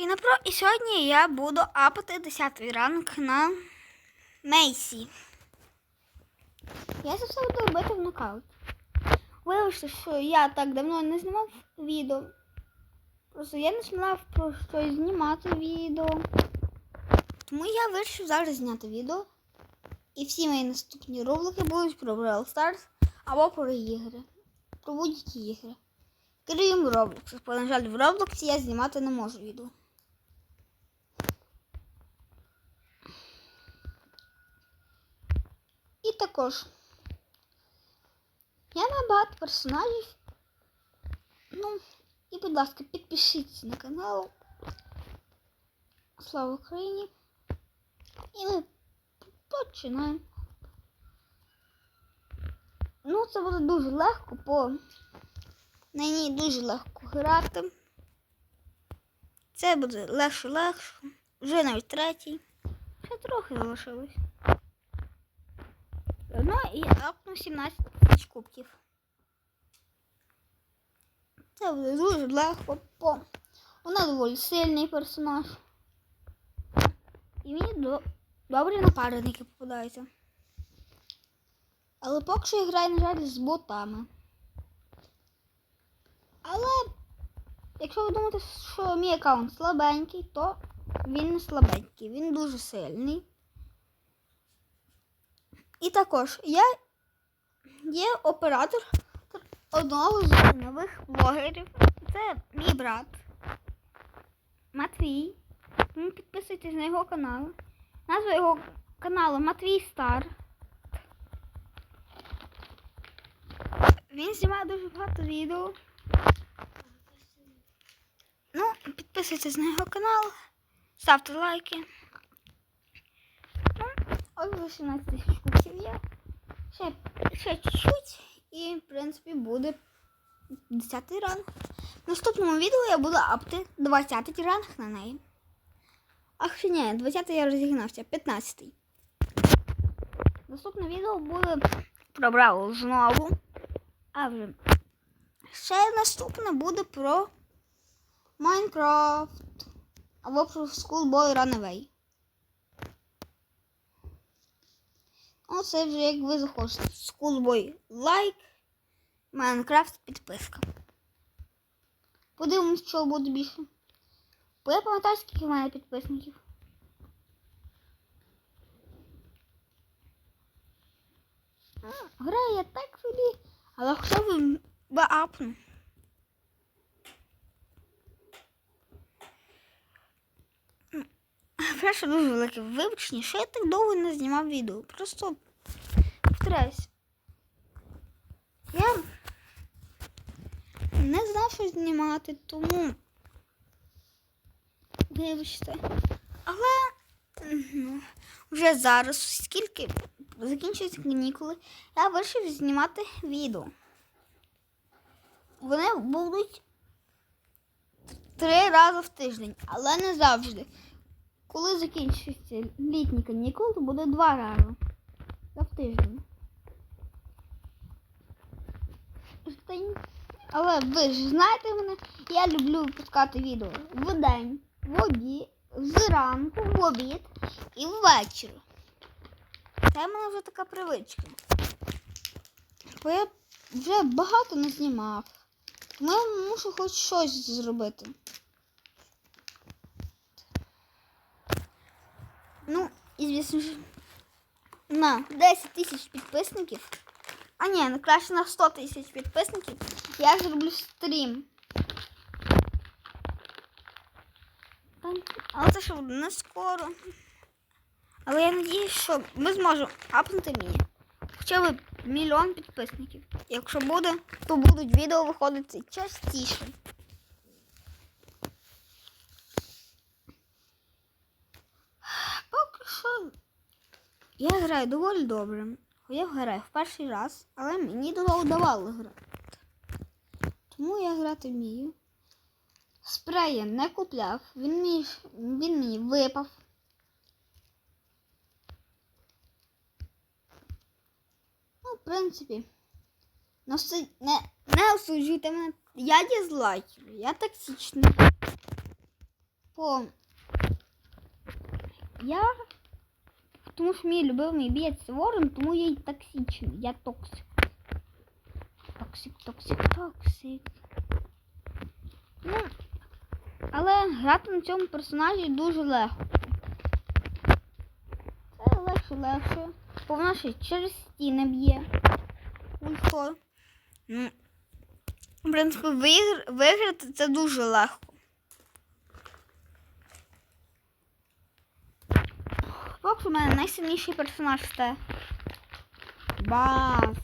І напро, і сьогодні я буду апати 10 ранг на Мейсі. Я це буду робити в нокаут. Вибачте, що я так давно не знімав відео. Просто я не сміла про щось знімати відео. Тому я вирішив зараз зняти відео. І всі мої наступні ролики будуть про Brawl Stars або про ігри. Про будь-які ігри. Крім Roblox. Бо, на жаль, в Roblox я знімати не можу відео. І також я на багато персонажів. Ну, і, будь ласка, підпишіться на канал. Слава Україні! І ми починаємо. Ну, це буде дуже легко, бо на ній дуже легко грати. Це буде легше-легше. Вже навіть третій. Ще трохи залишилось. Ну і апну 17 тисяч кубків. Це буде дуже легко, вона доволі сильний персонаж. І мені до... добрі напарники попадаються. Але поки що я граю, на жаль, з ботами. Але якщо ви думаєте, що мій аккаунт слабенький, то він не слабенький, він дуже сильний. І також я є оператор одного з нових блогерів. Це мій брат Матвій. Тому підписуйтесь на його канал. Назва його каналу Матвій Стар. Він знімає дуже багато відео. Ну, підписуйтесь на його канал, ставте лайки. Ну, ось 18 тисяч є. Ще, ще чуть-чуть і, в принципі, буде 10 ранг. В наступному відео я буду апти 20 ранг на неї. Ах, ще ні, 20 я розігнався, 15. Наступне відео буде про Бравл знову. А вже ще наступне буде про Майнкрафт або про Schoolboy Runaway. Оце вже як ви захочете. Schoolboy лайк, Майнкрафт підписка. Подивимось, що буде більше. Бо я пам'ятаю, скільки в мене підписників. Я так собі, але хоча б апну. Перше дуже велике вибачення, що я так довго не знімав відео. Просто повторяюсь. Я не знав, що знімати, тому вибачте. Але ну, вже зараз, оскільки закінчуються канікули, я вирішив знімати відео. Вони будуть три рази в тиждень, але не завжди. Коли закінчуються літні канікули, то буде два рази в тиждень. Але ви ж знаєте мене, я люблю випускати відео в день, в обід, зранку, в обід і ввечері. Це в мене вже така привичка. Бо я вже багато не знімав. Тому я мушу хоч щось зробити. Ну, і звісно ж, на 10 тисяч підписників. А ні, ну краще на 100 тисяч підписників. Я зроблю стрім. Але це ще буде не скоро. Але я надіюсь, що ми зможемо апнути мені. Хоча б мільйон підписників. Якщо буде, то будуть відео виходити частіше. Поки що я граю доволі добре. Я граю в перший раз, але мені довго давало грати. Тому я грати вмію. Спрей не купляв, він мені, він мені випав. Ну, в принципі, не, не, не осуджуйте мене. Я дізлайкер, я токсичний. Бо я. Тому що мій любимий бієць ворон, тому я й токсичний. Я токсик. Токсик, токсик, токсик. Ну, але грати на цьому персонажі дуже легко. Це легше, легше. Бо вона ще через стіни б'є. Ульто. Ну, в принципі, вигр... виграти це дуже легко. Що в мене найсильніший персонаж це Бас.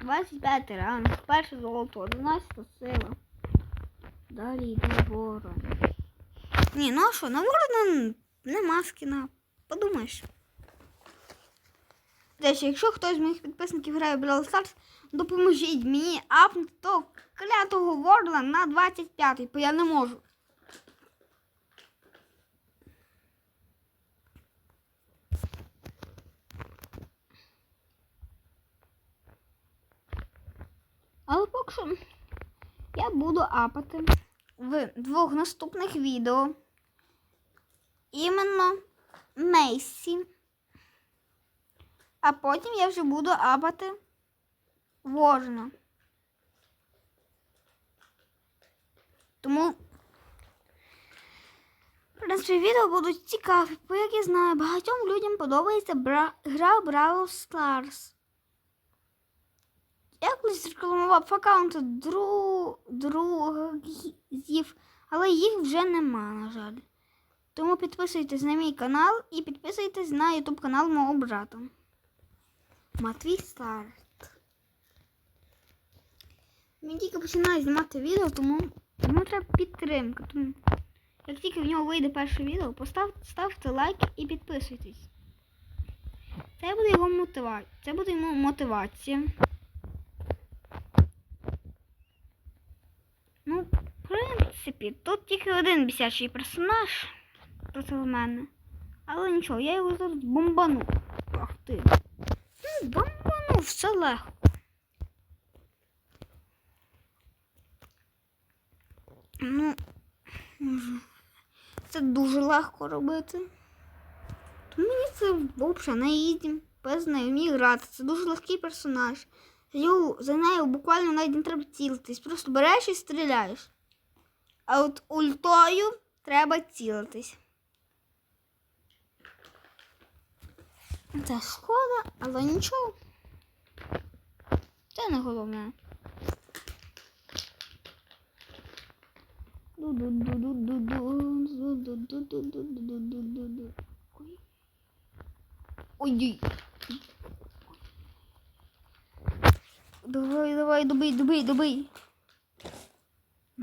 25 ранг, перше золото, 11 сила. Далі йде ворон. Ні, ну а що, на ворона нема скіна. Подумаєш. Речі, якщо хтось з моїх підписників грає в Brawl Stars, допоможіть мені апнути того клятого ворона на 25-й, бо я не можу. Але поки що я буду апати в двох наступних відео. Іменно Мейсі. А потім я вже буду апати Ворона. Тому, в принципі, відео будуть цікаві, бо як я знаю, багатьом людям подобається бра... гра Brawl Stars. Я колись рекламував аккаунти дру... друзів, але їх вже нема, на жаль. Тому підписуйтесь на мій канал і підписуйтесь на ютуб канал мого брата. Матвій Старт. Він тільки починає знімати відео, тому йому треба підтримка. Тому як тільки в нього вийде перше відео, постав, ставте лайк і підписуйтесь. Це буде його мотивація. Це буде йому мотивація. Ну, в принципі, тут тільки один бісячий персонаж проти мене. Але нічого, я його зараз бомбану. Ах ти. Ну, бомбану, все легко. Ну, це дуже легко робити. То мені це взагалі не їдім. Без неї вміє грати. Це дуже легкий персонаж. Ю, за нею буквально навіть не треба цілитись. Просто береш і стріляєш. А от ультою треба цілитись. Це шкода, але нічого. Це не головне. Ой. Давай, давай, добий, добий, добий.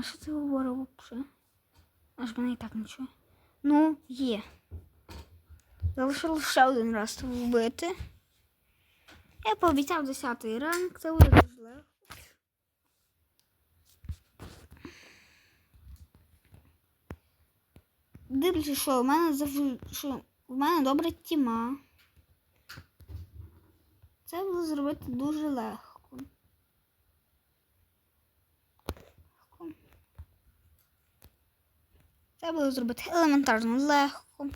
На що це говорив взагалі? Аж мене і так нічого. Ну, є. Залишилось ще один раз це вбити. Я пообіцяв 10 ранг, це буде дуже легко. Дивлюся, що в мене завжди, що в мене добра тіма. Це буде зробити дуже. Легко. Це буде зробити елементарно легко.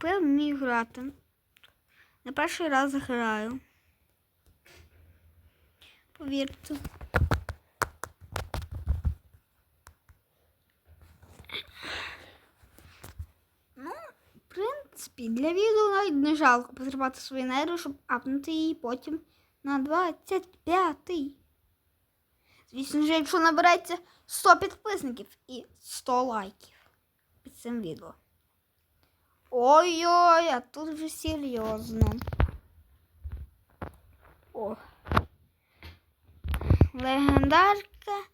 Певно вмію грати. На перший раз граю. Повірте. Ну, в принципі, для відео навіть не жалко потребати свої нерви, щоб апнути її потім на 25-й. Звісно ж, якщо набереться 100 підписників і 100 лайків під цим відео. Ой-ой, а тут вже серйозно. О. Легендарка,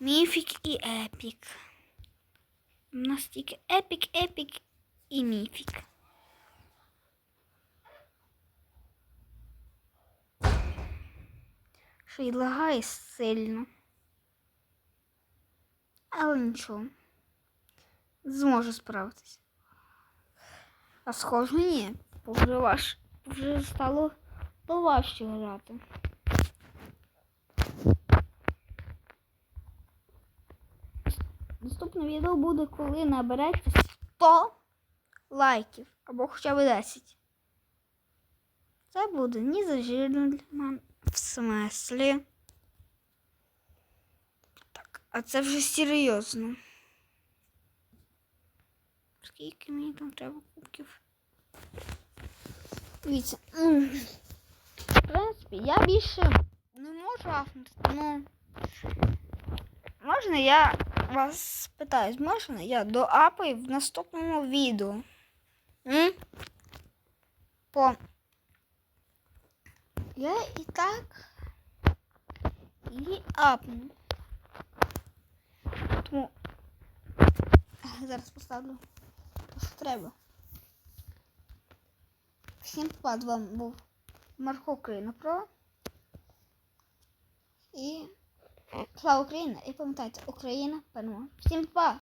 міфік і епік. У нас тільки епік, епік і міфік. Ще й лагає сильно. Але нічого. Зможу справитись. А схоже, ні. Бо Вже важ... вже стало важче грати. Наступне відео буде, коли набереться 100 лайків або хоча б 10. Це буде ні зажирно для мене. В смислі. А це вже серйозно. Скільки мені там треба кубків? Дивіться. В принципі, я більше не можу афнути, ну. Можна я вас спитаю, можна я доапаю в наступному відео? М? По. Я і так її апну. Зараз поставлю, що треба. Всім пад вам був Марко Україна Про. І слава Україна! І пам'ятайте, Україна перемога. Всім па!